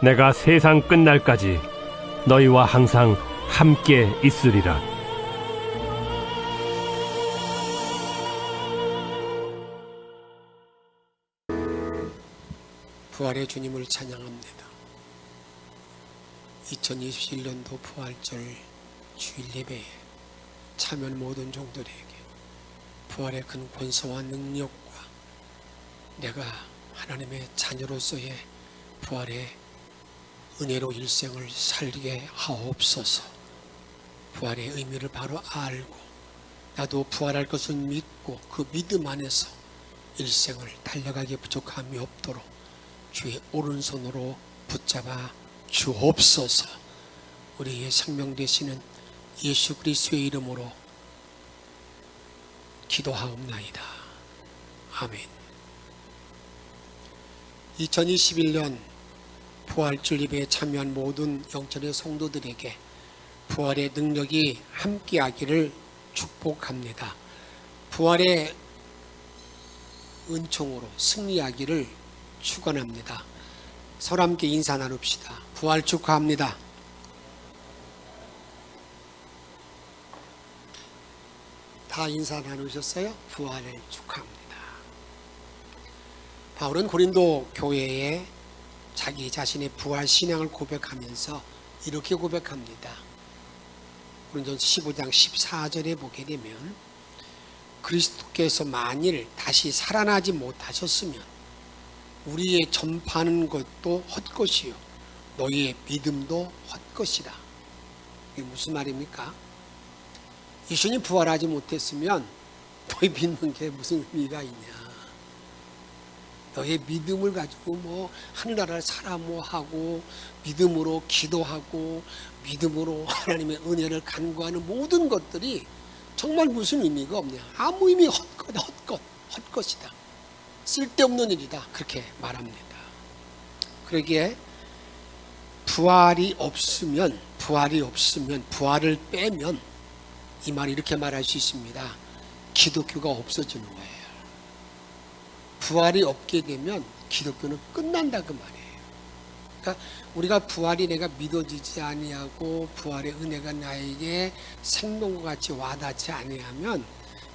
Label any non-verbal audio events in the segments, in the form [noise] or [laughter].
내가 세상 끝날까지 너희와 항상 함께 있으리라 부활의 주님을 찬양합니다. 2021년도 부활절 주일 예배에 참여한 모든 종들에게 부활의 큰 권세와 능력과 내가 하나님의 자녀로서의 부활의 은혜로 일생을 살게 하옵소서. 부활의 의미를 바로 알고 나도 부활할 것을 믿고 그 믿음 안에서 일생을 달려가기에 부족함이 없도록 주의 오른손으로 붙잡아 주옵소서. 우리의 생명 되시는 예수 그리스도의 이름으로 기도하옵나이다. 아멘. 2021년 부활절 예배에 참여한 모든 영천의 성도들에게 부활의 능력이 함께하기를 축복합니다. 부활의 은총으로 승리하기를 축원합니다. 서로 함께 인사 나눕시다. 부활 축하합니다. 다 인사 나누셨어요? 부활을 축하합니다. 바울은 고린도 교회에 자기 자신의 부활 신앙을 고백하면서 이렇게 고백합니다. 고린도서 15장 14절에 보게 되면 그리스도께서 만일 다시 살아나지 못하셨으면 우리의 전파하는 것도 헛것이요 너희의 믿음도 헛것이다. 이게 무슨 말입니까? 예수님 부활하지 못했으면 너희 믿는 게 무슨 의미가 있냐? 너의 믿음을 가지고 뭐 하늘나라를 살아 뭐 하고 믿음으로 기도하고 믿음으로 하나님의 은혜를 간구하는 모든 것들이 정말 무슨 의미가 없냐? 아무 의미 헛것, 헛것, 헛것이다. 쓸데없는 일이다. 그렇게 말합니다. 그러기에 부활이 없으면 부활이 없으면 부활을 빼면 이 말 이렇게 말할 수 있습니다. 기독교가 없어지는 거예요. 부활이 없게 되면 기독교는 끝난다 그 말이에요. 그러니까 우리가 부활이 내가 믿어지지 아니하고 부활의 은혜가 나에게 생명과 같이 와닿지 아니하면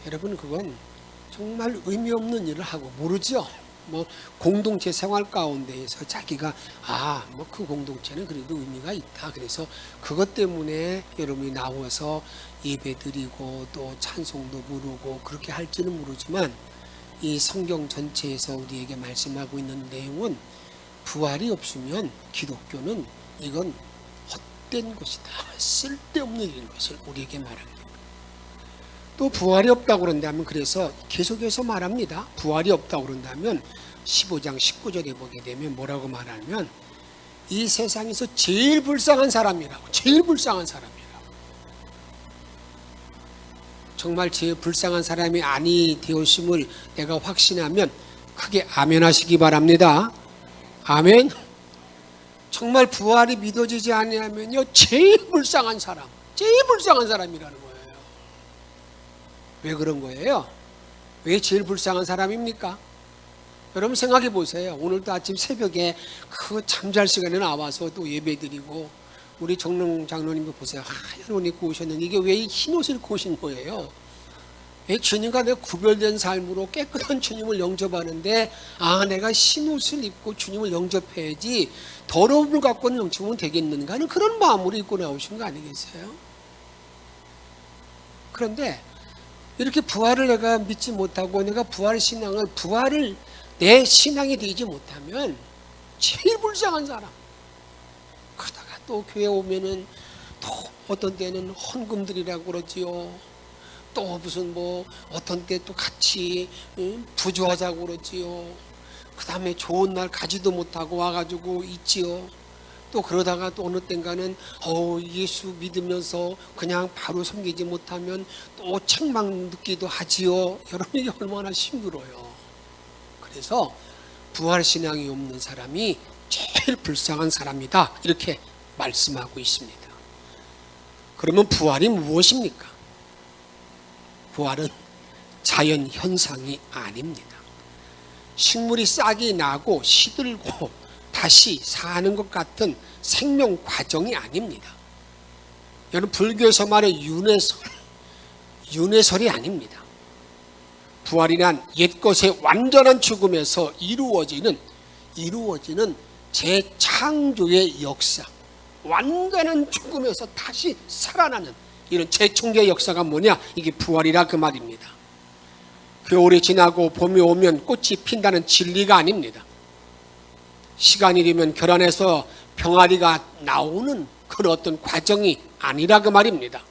여러분 그건 정말 의미 없는 일을 하고 모르죠. 뭐 공동체 생활 가운데에서 자기가 아 뭐 그 공동체는 그래도 의미가 있다. 그래서 그것 때문에 여러분이 나와서 예배 드리고 또 찬송도 부르고 그렇게 할지는 모르지만 이 성경 전체에서 우리에게 말씀하고 있는 내용은 부활이 없으면 기독교는 이건 헛된 것이다. 쓸데없는 일인 것을 우리에게 말합니다. 또 부활이 없다고 그런다면 그래서 계속해서 말합니다. 부활이 없다고 그런다면 15장 19절에 보게 되면 뭐라고 말하면 이 세상에서 제일 불쌍한 사람이라고 제일 불쌍한 사람이라고 정말 제일 불쌍한 사람이 아니 되었음을 내가 확신하면 크게 아멘 하시기 바랍니다. 아멘. 정말 부활이 믿어지지 아니하면요 제일 불쌍한 사람, 제일 불쌍한 사람이라는 거예요. 왜 그런 거예요? 왜 제일 불쌍한 사람입니까? 여러분 생각해 보세요. 오늘도 아침 새벽에 그 잠잘 시간에 나와서 또 예배 드리고 우리 정릉 장로님도 보세요. 하얀 옷 입고 오셨는데 이게 왜 흰 옷을 입고 오신 거예요? 왜 주님과 내 구별된 삶으로 깨끗한 주님을 영접하는데 아 내가 흰 옷을 입고 주님을 영접해야지 더러움을 갖고는 영접은 되겠는가 하는 그런 마음으로 입고 나오신 거 아니겠어요? 그런데 이렇게 부활을 내가 믿지 못하고 내가 부활 신앙을 부활을 내 신앙이 되지 못하면 제일 불쌍한 사람. 또 교회 오면은 또 어떤 때는 헌금들이라고 그러지요. 또 무슨 뭐 어떤 때 또 같이 응? 부조하자고 그러지요. 그 다음에 좋은 날 가지도 못하고 와가지고 있지요. 또 그러다가 또 어느 땐가는 어 예수 믿으면서 그냥 바로 섬기지 못하면 또 책망 듣기도 하지요. [laughs] 여러분 이게 얼마나 힘들어요. 그래서 부활 신앙이 없는 사람이 제일 불쌍한 사람이다. 이렇게 말씀하고 있습니다. 그러면 부활이 무엇입니까? 부활은 자연 현상이 아닙니다. 식물이 싹이 나고 시들고 다시 사는 것 같은 생명 과정이 아닙니다. 여러분 불교에서 말하는 윤회설, 윤회설이 아닙니다. 부활이란 옛것의 완전한 죽음에서 이루어지는 이루어지는 재창조의 역사, 완전한 죽음에서 다시 살아나는 이런 재창조의 역사가 뭐냐? 이게 부활이라 그 말입니다. 겨울이 지나고 봄이 오면 꽃이 핀다는 진리가 아닙니다. 시간이 되면 결안에서 병아리가 나오는 그런 어떤 과정이 아니라 그 말입니다.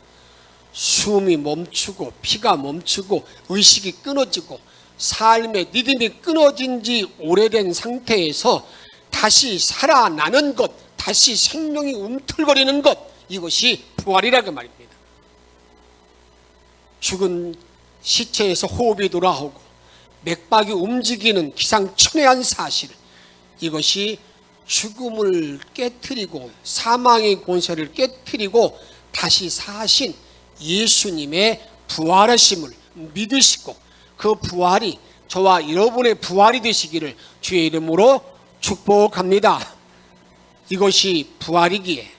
숨이 멈추고 피가 멈추고 의식이 끊어지고 삶의 리듬이 끊어진 지 오래된 상태에서 다시 살아나는 것, 다시 생명이 움틀거리는 것, 이것이 부활이라 그 말입니다. 죽은 시체에서 호흡이 돌아오고 맥박이 움직이는 기상천외한 사실, 이것이 죽음을 깨뜨리고 사망의 권세를 깨뜨리고 다시 사신 예수님의 부활하심을 믿으시고 그 부활이 저와 여러분의 부활이 되시기를 주의 이름으로 축복합니다. 이것이 부활이기에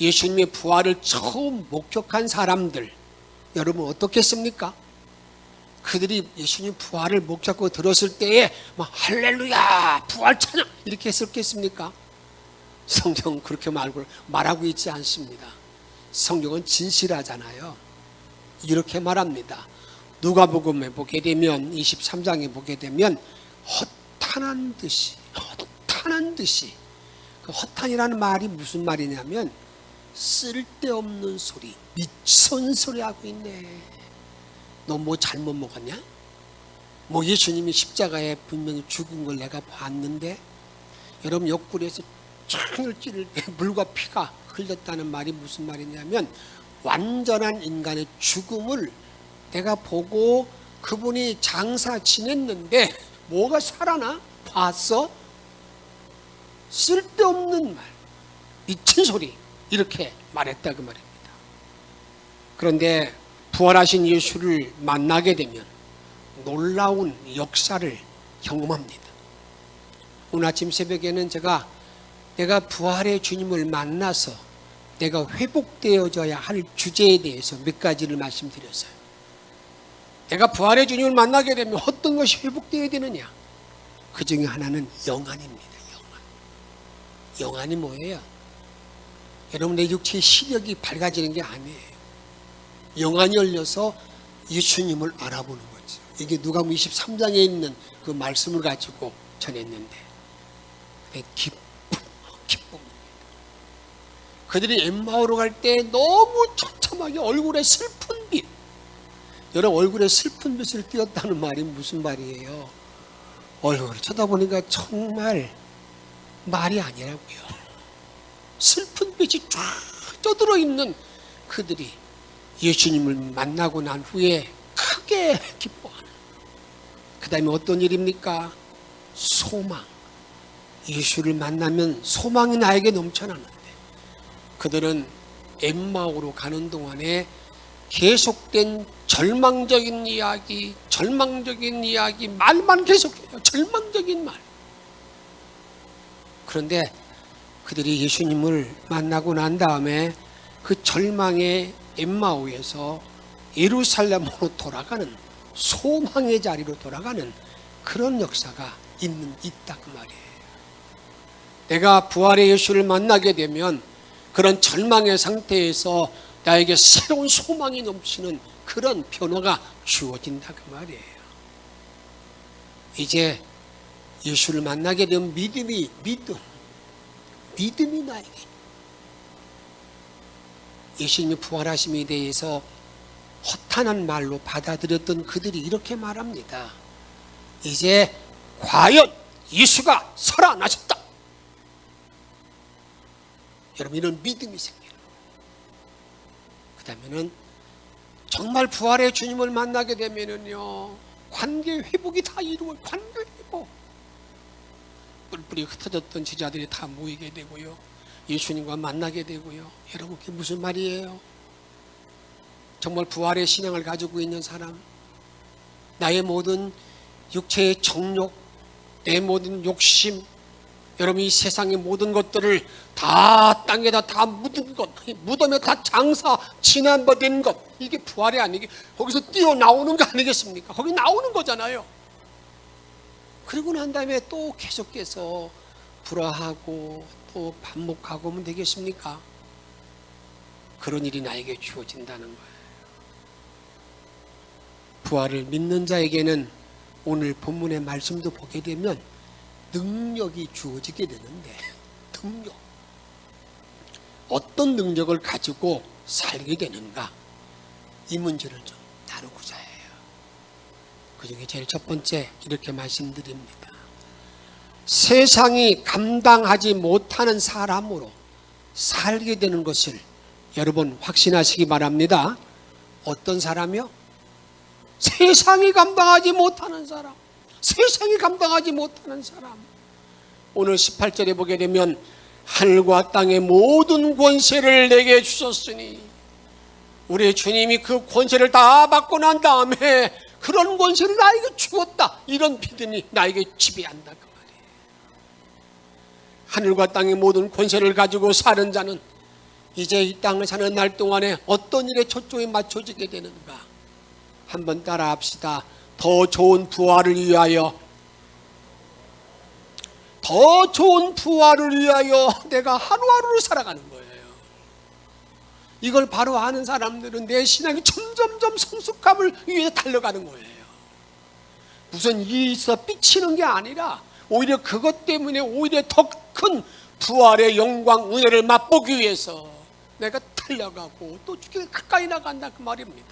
예수님의 부활을 처음 목격한 사람들 여러분 어떻겠습니까? 그들이 예수님 부활을 목잡고 들었을 때에 막 할렐루야 부활 찬양 이렇게 했었겠습니까? 성경 그렇게 말고 말하고 있지 않습니다. 성경은 진실하잖아요. 이렇게 말합니다. 누가복음에 보게 되면 23장에 보게 되면 허탄한 듯이 허탄한 듯이 그 허탄이라는 말이 무슨 말이냐면 쓸데없는 소리 미친 소리 하고 있네. 너 뭐 잘못 먹었냐? 뭐 예수님이 십자가에 분명히 죽은 걸 내가 봤는데 여러분 옆구리에서 창을 찌를 때 [laughs] 물과 피가 흘렀다는 말이 무슨 말이냐면 완전한 인간의 죽음을 내가 보고 그분이 장사 지냈는데 뭐가 살아나? 봤어? 쓸데없는 말, 미친 소리 이렇게 말했다 그 말입니다. 그런데 부활하신 예수를 만나게 되면 놀라운 역사를 경험합니다. 오늘 아침 새벽에는 제가 내가 부활의 주님을 만나서 내가 회복되어져야 할 주제에 대해서 몇 가지를 말씀드렸어요. 내가 부활의 주님을 만나게 되면 어떤 것이 회복되어야 되느냐? 그 중에 하나는 영안입니다. 영안. 영안이 뭐예요? 여러분 내 육체의 시력이 밝아지는 게 아니에요. 영안이 열려서 예수님을 알아보는 거죠. 이게 누가복음 23장에 있는 그 말씀을 가지고 전했는데 내 기쁨, 기쁨입니다. 그들이 엠마오로 갈 때 너무 처참하게 얼굴에 슬픈 빛. 여러분 얼굴에 슬픈 빛을 띄었다는 말이 무슨 말이에요? 얼굴을 쳐다보니까 정말 말이 아니라고요. 슬픈 빛이 쫙 쪄들어 있는 그들이 예수님을 만나고 난 후에 크게 기뻐하는. 그 다음에 어떤 일입니까? 소망. 예수를 만나면 소망이 나에게 넘쳐나는데 그들은 엠마오로 가는 동안에 계속된 절망적인 이야기, 절망적인 이야기, 말만 계속해요. 절망적인 말. 그런데 그들이 예수님을 만나고 난 다음에 그 절망의 엠마오에서 예루살렘으로 돌아가는 소망의 자리로 돌아가는 그런 역사가 있는 있다 그 말이에요. 내가 부활의 예수를 만나게 되면 그런 절망의 상태에서 나에게 새로운 소망이 넘치는 그런 변화가 주어진다 그 말이에요. 이제 예수를 만나게 되면 믿음이 믿음 믿음이 나에게 예수님이 부활하심에 대해서 허탄한 말로 받아들였던 그들이 이렇게 말합니다. 이제 과연 예수가 살아나셨다. 여러분 이런 믿음이 거예요. 그 다음에는 정말 부활의 주님을 만나게 되면은요 관계 회복이 다 이루어요. 관계 회복. 뿔뿔이 흩어졌던 제자들이 다 모이게 되고요. 예수님과 만나게 되고요. 여러분 그게 무슨 말이에요? 정말 부활의 신앙을 가지고 있는 사람, 나의 모든 육체의 정욕, 내 모든 욕심, 여러분 이 세상의 모든 것들을 다 땅에다 다 묻은 것, 무덤에 다 장사 지난번된 것, 이게 부활이 아니게 거기서 뛰어 나오는 거 아니겠습니까? 거기 나오는 거잖아요. 그리고 난 다음에 또 계속해서 불화하고 또 반복하고 하면 되겠습니까? 그런 일이 나에게 주어진다는 거예요. 부활을 믿는 자에게는 오늘 본문의 말씀도 보게 되면 능력이 주어지게 되는데 [laughs] 능력 어떤 능력을 가지고 살게 되는가 이 문제를 좀 나누고자. 그 중에 제일 첫 번째 이렇게 말씀드립니다. 세상이 감당하지 못하는 사람으로 살게 되는 것을 여러분 확신하시기 바랍니다. 어떤 사람이요? 세상이 감당하지 못하는 사람. 세상이 감당하지 못하는 사람. 오늘 18절에 보게 되면 하늘과 땅의 모든 권세를 내게 주셨으니 우리 주님이 그 권세를 다 받고 난 다음에 그런 권세를 나에게 주었다. 이런 믿음이 나에게 지배한다 그 말이에요. 하늘과 땅의 모든 권세를 가지고 사는 자는 이제 이 땅을 사는 날 동안에 어떤 일에 초점이 맞춰지게 되는가? 한번 따라 합시다. 더 좋은 부활을 위하여 더 좋은 부활을 위하여 내가 하루하루를 살아가는 거예요. 이걸 바로 아는 사람들은 내 신앙이 점점점 성숙함을 위해서 달려가는 거예요. 무슨 일이 있어 삐치는 게 아니라 오히려 그것 때문에 오히려 더 큰 부활의 영광 은혜를 맛보기 위해서 내가 달려가고 또 주께 가까이 나간다 그 말입니다.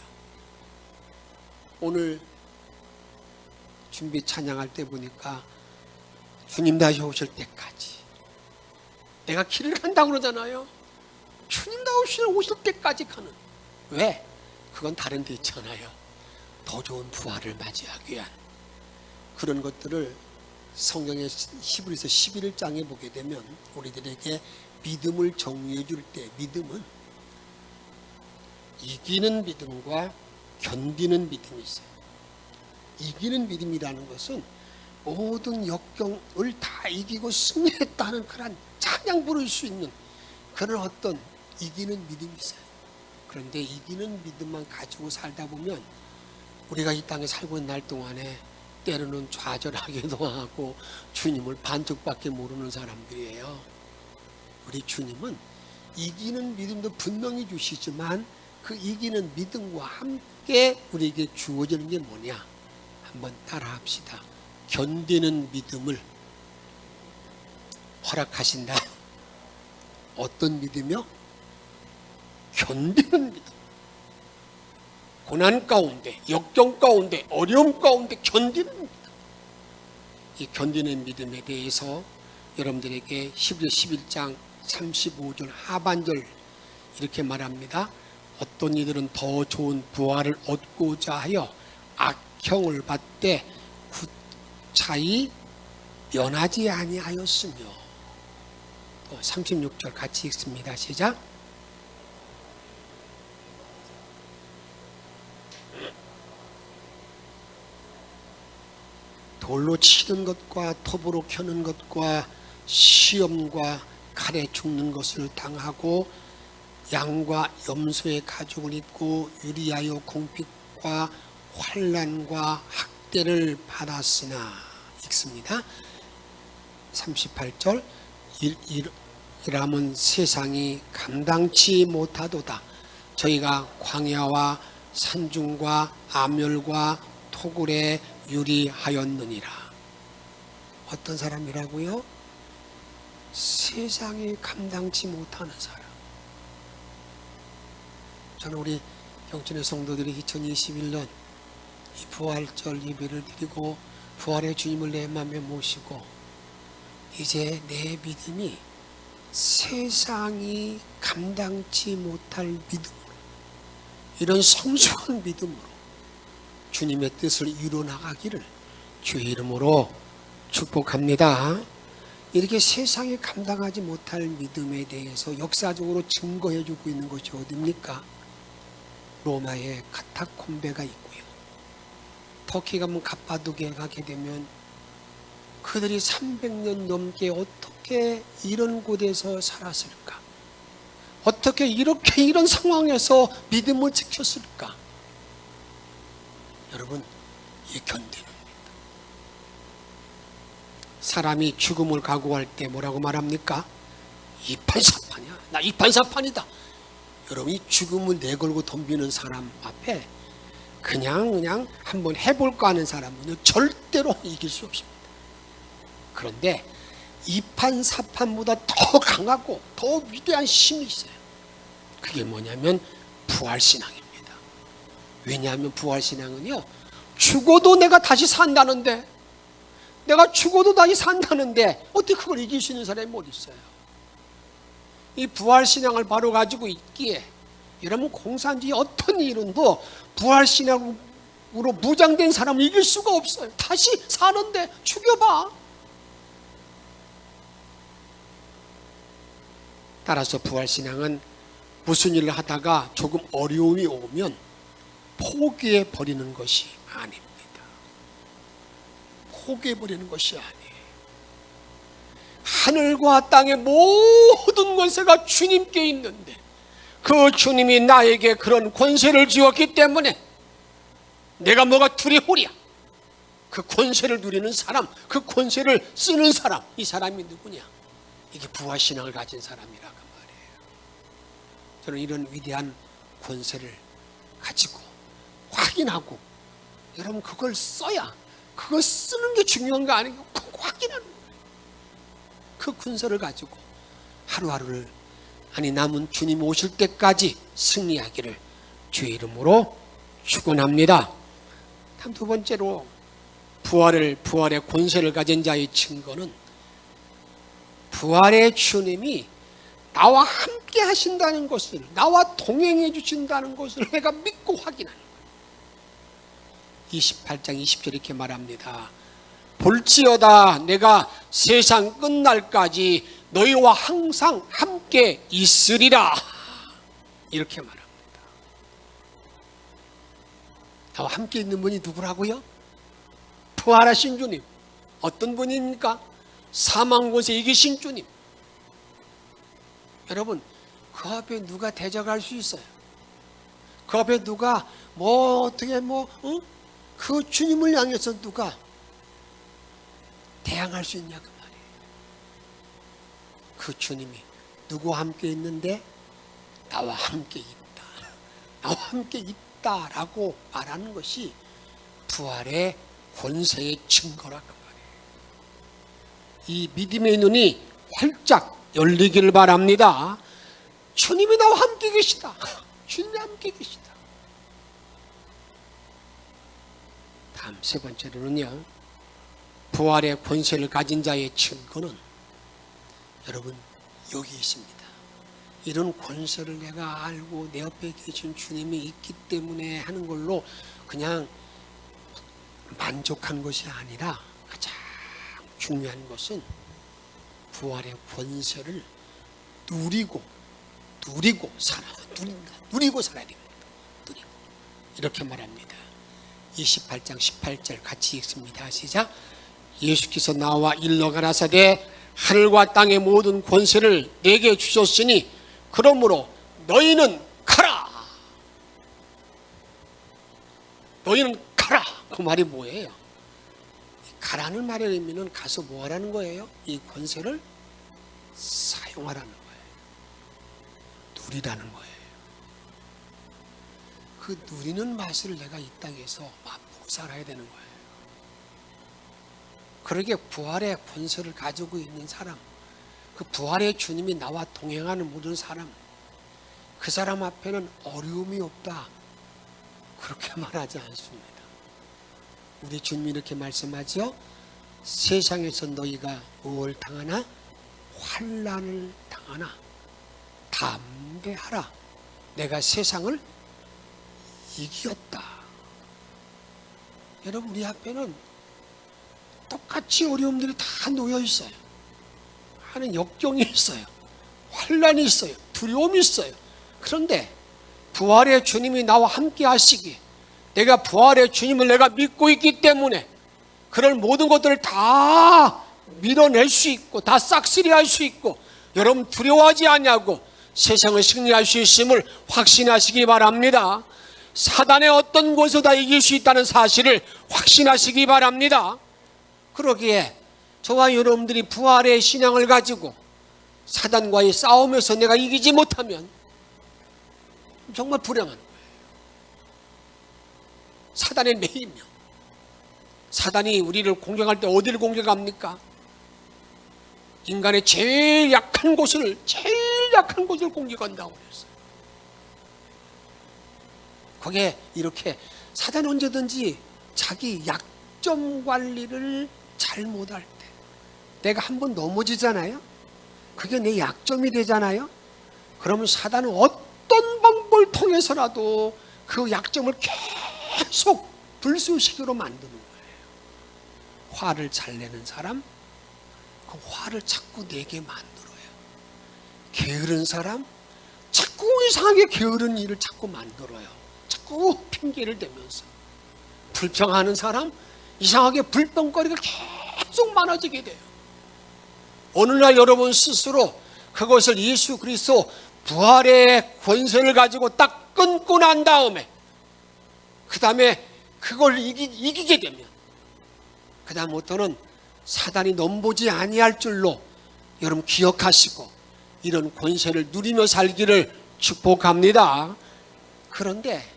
오늘 준비 찬양할 때 보니까 주님 다시 오실 때까지 내가 길을 간다고 그러잖아요. 주님 다시 오실 때까지 가는 왜? 그건 다른 데 있잖아요. 더 좋은 부활을 맞이하기 위한 그런 것들을 성경의 히브리서 11장에 보게 되면 우리들에게 믿음을 정의해 줄 때 믿음은 이기는 믿음과 견디는 믿음이 있어요. 이기는 믿음이라는 것은 모든 역경을 다 이기고 승리했다는 그런 찬양 부를 수 있는 그런 어떤 이기는 믿음이 있어요. 그런데 이기는 믿음만 가지고 살다 보면 우리가 이 땅에 살고 있는 날 동안에 때로는 좌절하기도 [laughs] 하고 주님을 반쪽밖에 모르는 사람들이에요. 우리 주님은 이기는 믿음도 분명히 주시지만 그 이기는 믿음과 함께 우리에게 주어지는 게 뭐냐? 한번 따라합시다. 견디는 믿음을 허락하신다. [laughs] 어떤 믿음이요? 견디는 믿음. 고난 가운데, 역경 가운데, 어려움 가운데 견디는 믿음. 이 견디는 믿음에 대해서 여러분들에게 히브리 11장 35절 하반절 이렇게 말합니다. 어떤 이들은 더 좋은 부활을 얻고자 하여 악형을 받되 구차히 면하지 아니하였으며 또 36절 같이 읽습니다. 시작. 돌로 치는 것과 톱으로 켜는 것과 시험과 칼에 죽는 것을 당하고 양과 염소의 가죽을 입고 유리하여 공핍과 환란과 학대를 받았으나 읽습니다. 38절 이라면 세상이 감당치 못하도다. 저희가 광야와 산중과 암열과 토굴에 유리하였느니라. 어떤 사람이라고요? 세상이 감당치 못하는 사람. 저는 우리 영천의 성도들이 2021년 이 부활절 예배를 드리고 부활의 주님을 내 마음에 모시고 이제 내 믿음이 세상이 감당치 못할 믿음으로 이런 성숙한 믿음으로 주님의 뜻을 이루어 나가기를 주의 이름으로 축복합니다. 이렇게 세상이 감당하지 못할 믿음에 대해서 역사적으로 증거해 주고 있는 것이 어딥니까? 로마의 카타콤베가 있고요. 터키 가면 갑바도게 가게 되면 그들이 300년 넘게 어떻게 이런 곳에서 살았을까? 어떻게 이렇게 이런 상황에서 믿음을 지켰을까? 여러분, 이 견디는 사람이 죽음을 각오할 때 뭐라고 말합니까? 이판사판이야. 나 이판사판이다. 여러분이 죽음을 내걸고 덤비는 사람 앞에 그냥 그냥 한번 해볼까 하는 사람은 절대로 이길 수 없습니다. 그런데 이판사판보다 더 강하고 더 위대한 힘이 있어요. 그게 뭐냐면 부활신앙입니다. 왜냐하면 부활신앙은요, 죽어도 내가 다시 산다는데, 내가 죽어도 다시 산다는데, 어떻게 그걸 이길 수 있는 사람이 어디 있어요? 이 부활신앙을 바로 가지고 있기에, 여러분 공산주의 어떤 이론도 부활신앙으로 무장된 사람을 이길 수가 없어요. 다시 사는데 죽여봐. 따라서 부활신앙은 무슨 일을 하다가 조금 어려움이 오면 포기해 버리는 것이 아닙니다. 포기해 버리는 것이 아니에요. 하늘과 땅의 모든 권세가 주님께 있는데 그 주님이 나에게 그런 권세를 주었기 때문에 내가 뭐가 두려우랴. 그 권세를 누리는 사람, 그 권세를 쓰는 사람, 이 사람이 누구냐? 이게 부하신앙을 가진 사람이라 그 말이에요. 저는 이런 위대한 권세를 가지고 확인하고 여러분 그걸 써야 그걸 쓰는 게 중요한 거 아니고 그거 확인하는 거예요. 그 군서를 가지고 하루하루를 아니 남은 주님 오실 때까지 승리하기를 주의 이름으로 축원합니다. 다음 두 번째로 부활을 부활의 권세를 가진 자의 증거는 부활의 주님이 나와 함께 하신다는 것을 나와 동행해 주신다는 것을 내가 믿고 확인하는. 28장 20절 이렇게 말합니다. 볼지어다 내가 세상 끝날까지 너희와 항상 함께 있으리라. 이렇게 말합니다. 나와 함께 있는 분이 누구라고요? 부활하신 주님. 어떤 분입니까? 사망 곳에 이기신 주님. 여러분, 그 앞에 누가 대적할 수 있어요? 그 앞에 누가 뭐 어떻게 뭐 어? 그 주님을 향해서 누가 대항할 수 있냐 그 말이에요. 그 주님이 누구와 함께 있는데 나와 함께 있다. [laughs] 나와 함께 있다라고 말하는 것이 부활의 권세의 증거라 그 말이에요. 이 믿음의 눈이 활짝 열리기를 바랍니다. 주님이 나와 함께 계시다. [laughs] 주님이 함께 계시다. 다음 세 번째로는요. 부활의 권세를 가진 자의 증거는 여러분 여기 있습니다. 이런 권세를 내가 알고 내 옆에 계신 주님이 있기 때문에 하는 걸로 그냥 만족한 것이 아니라 가장 중요한 것은 부활의 권세를 누리고 누리고 살아 누린다 누리고 살아야 됩니다. 누리고 이렇게 말합니다. 28장 18절 같이 읽습니다. 시작. 예수께서 나와 일러 가라사대 하늘과 땅의 모든 권세를 내게 주셨으니 그러므로 너희는 가라. 너희는 가라. 그 말이 뭐예요? 가라는 말의 의미는 가서 뭐 하라는 거예요? 이 권세를 사용하라는 거예요. 누리라는 거예요. 그 누리는 맛을 내가 이 땅에서 맛보고 살아야 되는 거예요. 그러게 부활의 권세를 가지고 있는 사람, 그 부활의 주님이 나와 동행하는 모든 사람, 그 사람 앞에는 어려움이 없다. 그렇게 [laughs] 말하지 않습니다. 우리 주님이 이렇게 말씀하죠. 세상에서 너희가 뭘 당하나 환란을 당하나 담대하라 내가 세상을 이겼다. 여러분 우리 앞에는 똑같이 어려움들이 다 놓여 있어요. 하는 역경이 있어요. 환란이 있어요. 두려움이 있어요. 그런데 부활의 주님이 나와 함께 하시기 내가 부활의 주님을 내가 믿고 있기 때문에 그런 모든 것들을 다 밀어낼 수 있고 다 싹쓸이 할 수 있고 여러분 두려워하지 않냐고 세상을 승리할 수 있음을 확신하시기 바랍니다. 사단의 어떤 곳에서 다 이길 수 있다는 사실을 확신하시기 바랍니다. 그러기에 저와 여러분들이 부활의 신앙을 가지고 사단과의 싸움에서 내가 이기지 못하면 정말 불행한. 사단의 매이며 사단이 우리를 공격할 때 어디를 공격합니까? 인간의 제일 약한 곳을 제일 약한 곳을 공격한다고 그랬어요. 거기에 이렇게 사단 언제든지 자기 약점 관리를 잘 못할 때 내가 한 번 넘어지잖아요. 그게 내 약점이 되잖아요. 그러면 사단은 어떤 방법을 통해서라도 그 약점을 계속 불쏘시개로 만드는 거예요. 화를 잘 내는 사람, 그 화를 자꾸 내게 만들어요. 게으른 사람, 자꾸 이상하게 게으른 일을 자꾸 만들어요. 자꾸 핑계를 대면서. 불평하는 사람, 이상하게 불평거리가 계속 많아지게 돼요. 어느 날 여러분 스스로 그것을 예수 그리스도 부활의 권세를 가지고 딱 끊고 난 다음에 그 다음에 그걸 이기, 이기 게 되면 그 다음부터는 사단이 넘보지 아니할 줄로 여러분 기억하시고 이런 권세를 누리며 살기를 축복합니다. 그런데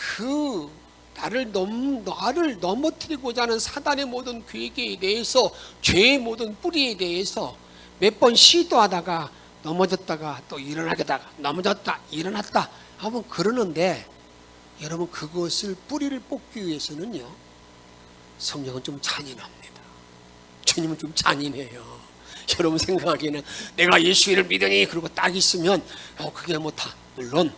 그 나를 넘 나를 넘어뜨리고자 하는 사단의 모든 계획에 대해서 죄의 모든 뿌리에 대해서 몇 번 시도하다가 넘어졌다가 또 일어나게다가 넘어졌다 일어났다 하면 그러는데 여러분 그것을 뿌리를 뽑기 위해서는요 성령은 좀 잔인합니다. 주님은 좀 잔인해요. [laughs] 여러분 생각하기에는 내가 예수를 믿으니 그리고 딱 있으면 어 그게 뭐다 물론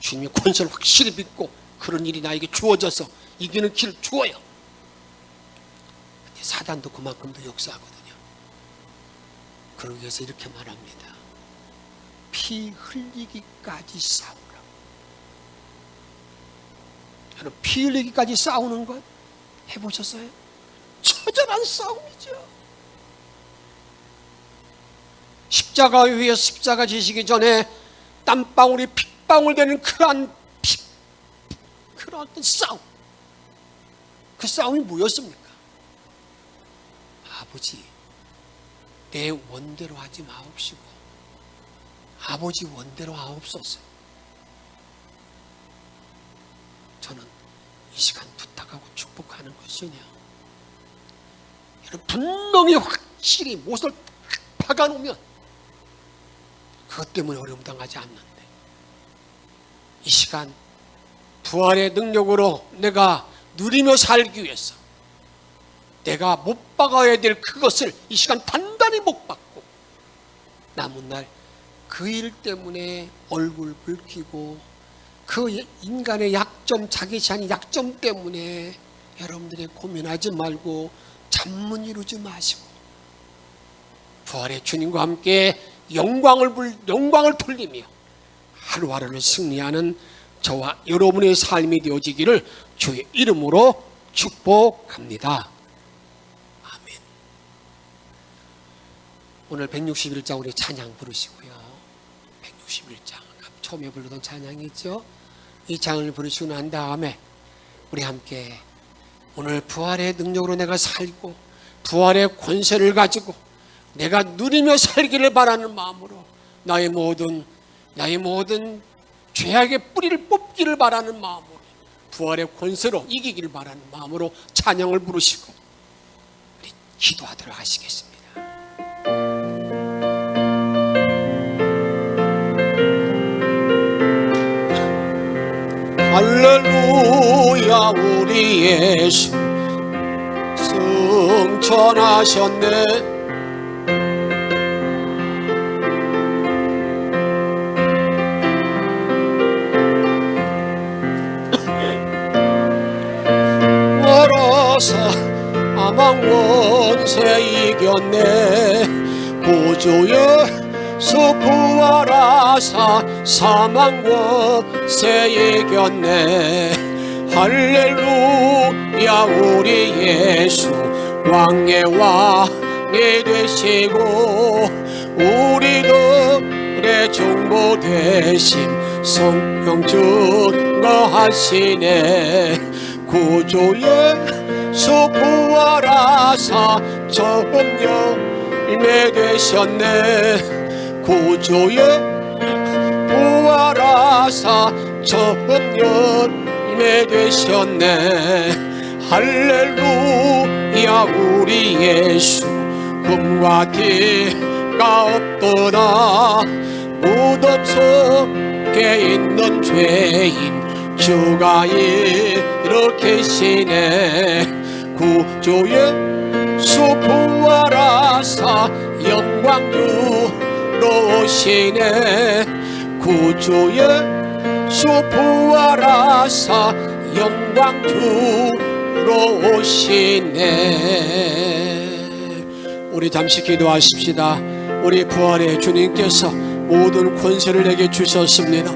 주님의 권세를 확실히 믿고 그런 일이 나에게 주어져서 이기는 길을 주어요. 사단도 그만큼 더 역사하거든요. 그러기 위해서 이렇게 말합니다. 피 흘리기까지 싸우라. 여러분 피 흘리기까지 싸우는 것 해보셨어요? 처절한 싸움이죠. 십자가 위에 십자가 지시기 전에 땀방울이 핏방울 되는 그러한 어떤 싸움. 그 싸움이 뭐였습니까? 아버지, 내 원대로 하지 마옵시고, 아버지 원대로 하옵소서. 저는 이 시간 부탁하고 축복하는 것이냐. 여러분, 분명히 확실히 못을 박아놓으면 그것 때문에 어려움 당하지 않는데 이 시간 부활의 능력으로 내가 누리며 살기 위해서 내가 못 박아야 될 그것을 이 시간 단단히 못 박고 남은 날 그 일 때문에 얼굴 붉히고 그 인간의 약점 자기 자신의 약점 때문에 여러분들이 고민하지 말고 잠문 이루지 마시고 부활의 주님과 함께 영광을 불, 영광을 돌리며 하루하루를 승리하는 저와 여러분의 삶이 되어지기를 주의 이름으로 축복합니다. 아멘. 오늘 161장 우리 찬양 부르시고요. 161장 처음에 부르던 찬양이 있죠. 이 장을 부르시고 난 다음에 우리 함께 오늘 부활의 능력으로 내가 살고 부활의 권세를 가지고 내가 누리며 살기를 바라는 마음으로 나의 모든 나의 모든 죄악의 뿌리를 뽑기를 바라는 마음으로 부활의 권세로 이기기를 바라는 마음으로 찬양을 부르시고 우리 기도하도록 하시겠습니다. 할렐루야 우리 예수 승천 떠나셨네 멀어서 아망 원세 이겼네. 고조여 수부하라사 사망 원세 이겼네. 할렐루야 우리 예수. 왕의 왕이 되시고 우리들의 중보 대신 성령 증거하시네. 구조의 수부하라사 처음 열매 되셨네. 구조의 부활하사 처음 열매 되셨네. 할렐루야 우리 예수. 금과 티가 없더라 무덤 속에 있는 죄인 주가 일으키시네 구조의 수부하라사 영광 주로 오시네. 구조의 수부하라사 영광 주로 오시네. 우리 잠시 기도하십시다. 우리 부활의 주님께서 모든 권세를 내게 주셨습니다.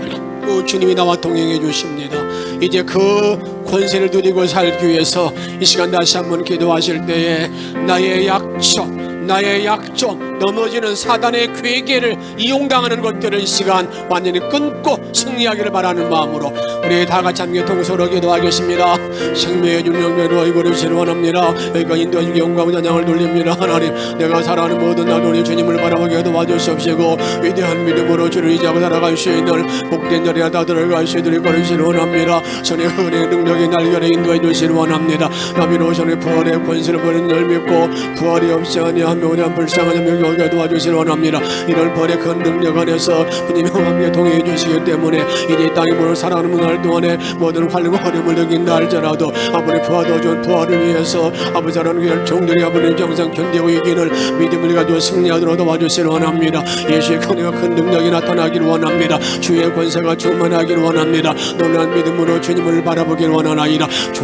또 주님이 나와 동행해 주십니다. 이제 그 권세를 누리고 살기 위해서 이 시간 다시 한번 기도하실 때에 나의 약점 나의 약점 넘어지는 사단의 괴계를 이용당하는 것들을 이 시간 완전히 끊고 승리하기를 바라는 마음으로 우리 다 같이 함께 동서로 기도하겠습니다. 생명의 주명매로 이거를 원합니다. 여기가 주기 영광 찬양을 돌립니다. 하나님 내가 사랑하는 모든 나도 우리 주님을 바라보게 도와주시옵시고 위대한 믿음으로 주를 의지하고 살아갈 수 있는 복된 자리에 다 들어갈 수 있도록 거르시를 원합니다. 선의 은혜 능력의 날개를 인도해 주시를 원합니다. 나비로 선의 부활의 권세를 버린 널 믿고 부활이 없이 아니하며 우리 한 불쌍한 자명 여기 도와주시를 원합니다. 이런 벌의 큰 능력 안에서 주님이 함께 동행해 주시기 때문에 이제 이 땅에 문을 살아가는 문할 동안에 모든 환란과 어려움을 느낀다 할지라도 아버지 부활도 준 부활을 위해서 아버지 하나님 결정들이 아버지 정상 견디고 이기는 믿음을 가지고 승리하도록 도와주시를 원합니다. 예수의 큰애가 큰 능력이 나타나기를 원합니다. 주의 권세가 충만하기를 원합니다. 놀란 믿음으로 주님을 바라보기를 원하나이다. 주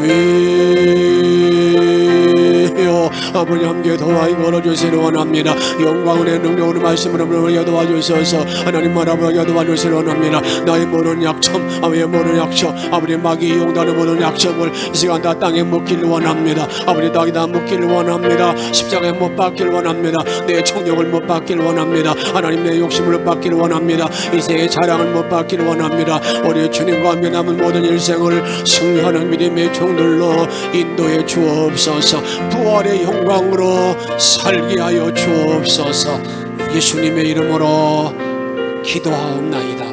여 아버지 함께 도와 걸어 주시를 원합니다. 영광의 능력으로 말씀으로 물어보게 도와 주셔서. 하나님 바라보게 도와 주시를 원합니다. 나의 모든 약점 아버지의 모든 약점 아버지 마귀 이용하는 모든 약점을 이 시간 다 땅에 묻기를 원합니다. 아버지 땅에 다 묻기를 원합니다. 십자가에 못 박기를 원합니다. 내 청력을 못 받기를 원합니다. 하나님 내 욕심을 받기를 원합니다. 이세의 자랑을 못 받기를 원합니다. 우리 주님과 함께 남은 모든 일생을 승리하는 믿음의 종들로 인도해 주옵소서 부활의 영광으로 살게 하여 주옵소서. 예수님의 이름으로 기도하옵나이다.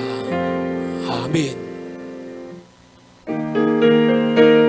아멘